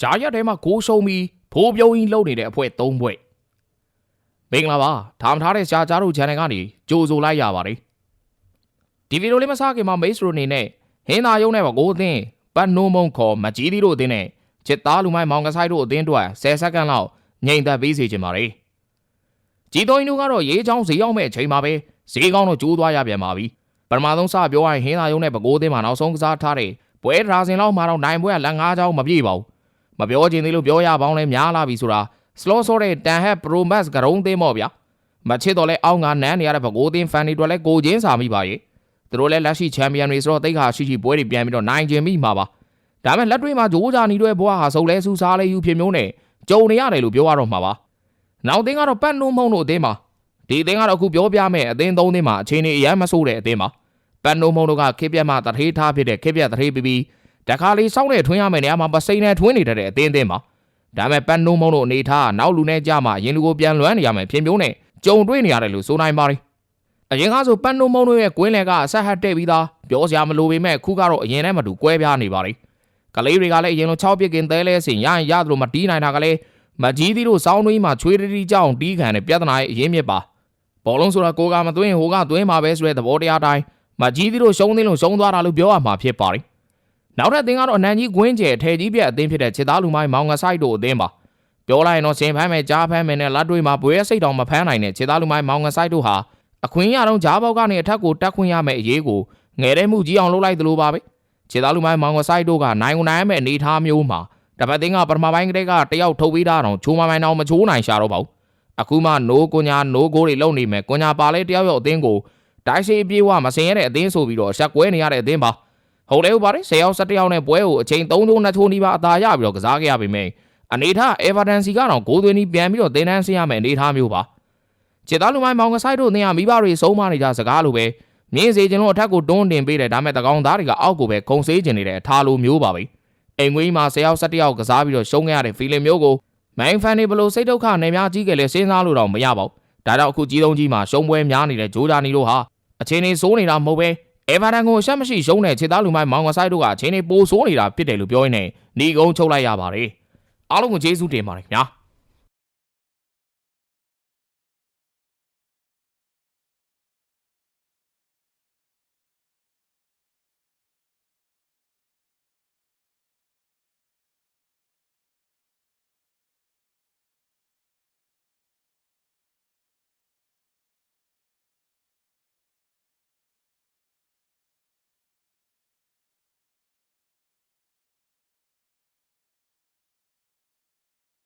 ဂျာရက်ထဲမှာကိုးရှုံးပြီးဖိုးပြုံးကြီးလှုပ်နေတဲ့အဖွဲ့၃ဖွဲ့မင်္ဂလာပါဒါမှထားတဲ့ရှားကြားတို့ channel ကနေကြိုဆိုလိုက်ရပါတယ်ဒီဗီဒီယိုလေးမစခင်မှာမိတ်ဆွေတို့အနေနဲ့ဟင်းသာယုံနဲ့ပါကိုအသင်းပတ်နိုးမုံခေါ်မကြီးသီးတို့အသင်းနဲ့ချစ်သားလူမိုင်းမောင်ကဆိုင်တို့အသင်းတို့10စက္ကန့်လောက်ငြိမ်သက်ပေးစေချင်ပါတယ်ကြီးတော်ရင်တို့ကတော့ရေးချောင်းဈေးရောက်မဲ့အချိန်မှာပဲဈေးကောင်းတော့ကျိုးသွားရပြန်ပါပြီပထမဆုံးစပြောရရင်ဟင်းသာယုံနဲ့ပကိုးအသင်းမှာနောက်ဆုံးကစားထားတဲ့ပွဲဒရာစင်လောက်မှာတော့နိုင်ပွဲကလက်၅ချောင်းမပြည့်ပါဘူး မပြောချင်သေးလို့ပြောရပေါင်းလဲများလာပြီဆိုတာ slow ဆိုတဲ့တန်ဟက် pro max ကရုံးသိမ်းမော့ဗျာမချစ်တော့လဲအောင်းကနန်းနေရတဲ့ဘကိုးသိမ်း fan တွေအတွက်လဲကိုချင်းစာမိပါရဲ့သူတို့လဲလက်ရှိချန်ပီယံတွေဆိုတော့တိတ်ခါရှိရှိပွဲတွေပြန်ပြီးတော့နိုင်ကျင်မိမှာပါဒါမဲ့လက်တွေ့မှာဂျိုးဂျာနီတို့ရဲ့ဘွားဟာစုံလဲစူးစားလဲယူဖြစ်မျိုးနဲ့ကြုံနေရတယ်လို့ပြောရတော့မှာပါနောက်သင်းကတော့ပတ်နှုံးမုံတို့အသင်းပါဒီအသင်းကတော့အခုပြောပြမယ်အသင်းသုံးသင်းမှာအခြေအနေအများမဆိုးတဲ့အသင်းပါပတ်နှုံးမုံတို့ကခေပြက်မှတထေးထားဖြစ်တဲ့ခေပြက်တထေးပြီးပြီး တခါလေးစောင်းနဲ့ထွင်းရမယ်နေရာမှာပစိန်နဲ့ထွင်းနေတဲ့အသင်းအသင်းပါဒါမဲ့ပန်နိုးမုံတို့အနေထားကနောက်လူနဲ့ကြမှာရင်လူကိုပြန်လွမ်းနေရမယ်ဖြစ်မျိုးနဲ့ကြုံတွေ့နေရတယ်လို့ဆိုနိုင်ပါတယ်အရင်ကဆိုပန်နိုးမုံတို့ရဲ့ကွင်းလယ်ကအဆက်ဟတ်တဲ့ပြီးသားပြောစရာမလိုပေမဲ့ခုကတော့အရင်နဲ့မတူကွဲပြားနေပါလေကလေးတွေကလည်းအရင်လို6ပြစ်ကင်သဲလဲစင်ရရင်ရသလိုမတီးနိုင်တာကလေးမကြီးသီးတို့စောင်းတွင်းမှာချွေးတီးကြောင်တီးခံတဲ့ပြဿနာရဲ့အရင်းမြစ်ပါဘောလုံးဆိုတာကိုကမသွင်းဟိုကသွင်းမှာပဲဆိုတဲ့သဘောတရားတိုင်းမကြီးသီးတို့ရှုံးသင်းလို့ရှုံးသွားတာလို့ပြောရမှာဖြစ်ပါတယ် နောက်ထပ်အသင်းကတော့အနန်ကြီးကွင်းကျဲအထည်ကြီးပြက်အသင်းဖြစ်တဲ့ခြေသားလူမိုင်းမောင်ငဆိုင်တို့အသင်းပါပြောလိုက်ရင်တော့စင်ဖမ်းမယ်ကြားဖမ်းမယ်နဲ့လက်တွေမှာဘွဲစိတ်တောင်မဖမ်းနိုင်တဲ့ခြေသားလူမိုင်းမောင်ငဆိုင်တို့ဟာအခွင့်ရတော့ကြားပေါက်ကနေအထက်ကိုတက်ခွင့်ရမယ်အရေးကိုငယ်တဲ့မှုကြီးအောင်လုပ်လိုက်သလိုပါပဲခြေသားလူမိုင်းမောင်ငဆိုင်တို့ကနိုင်ဝင်နိုင်ရမယ်အနေထားမျိုးမှာတပတ်သိန်းကပထမပိုင်းကတည်းကတယောက်ထုတ်ပြီးသားတော့ချိုးမမိုင်းတော့မချိုးနိုင်ရှာတော့ပါဘူးအခုမှနိုးကွညာနိုးကိုတွေလုံနေမယ်ကွညာပါလဲတယောက်ယောက်အသင်းကိုတိုက်စီပြေးဝမစင်ရတဲ့အသင်းဆိုပြီးတော့ရှက်ကွဲနေရတဲ့အသင်းပါ ဟုတ်တယ်ဟုတ်ပါတယ်10ယောက်17ယောက်နဲ့ပွဲကိုအချိန်3သုံးနှစ်ထိုးနီးပါအသာရပြီးတော့ကစားခဲ့ရပေမယ့်အနေထား Everton စီကတော့ဂိုးသွင်းပြီးပြန်ပြီးတော့တင်းတန်းဆင်းရမယ်အနေထားမျိုးပါခြေသားလူမိုင်းမောင်ကဆိုင်တို့နေရမိဘတွေစုံမနေကြစကားလိုပဲမြင်းစေခြင်းလို့အထက်ကိုတွန်းတင်ပေးတယ်ဒါမဲ့တကောင်သားတွေကအောက်ကိုပဲခုံဆေးကျင်နေတဲ့အထားလိုမျိုးပါပဲအိမ်ငွေးမှာ10ယောက်17ယောက်ကစားပြီးတော့ရှုံးခဲ့ရတဲ့ feeling မျိုးကိုမိုင်းဖန်တွေဘလို့စိတ်ဒုက္ခနေများကြီးခဲ့လဲစဉ်းစားလို့တော့မရပါဘူးဒါကြောင့်အခုကြီးသုံးကြီးမှာရှုံးပွဲများနေတဲ့ဂျိုးဂျာနီတို့ဟာအချိန်ကြီးစိုးနေတာမဟုတ်ပဲ အေဗာတန်ကိုရှက်မရှိရှုံးတဲ့ခြေသားလူမိုင်းမောင်ကဆိုင်တို့ကအချိန်လေးပိုဆိုးနေတာဖြစ်တယ်လို့ပြောရင်းနဲ့ညီကုန်းချုပ်လိုက်ရပါတယ်အားလုံးကိုကျေးဇူးတင်ပါတယ်ညာ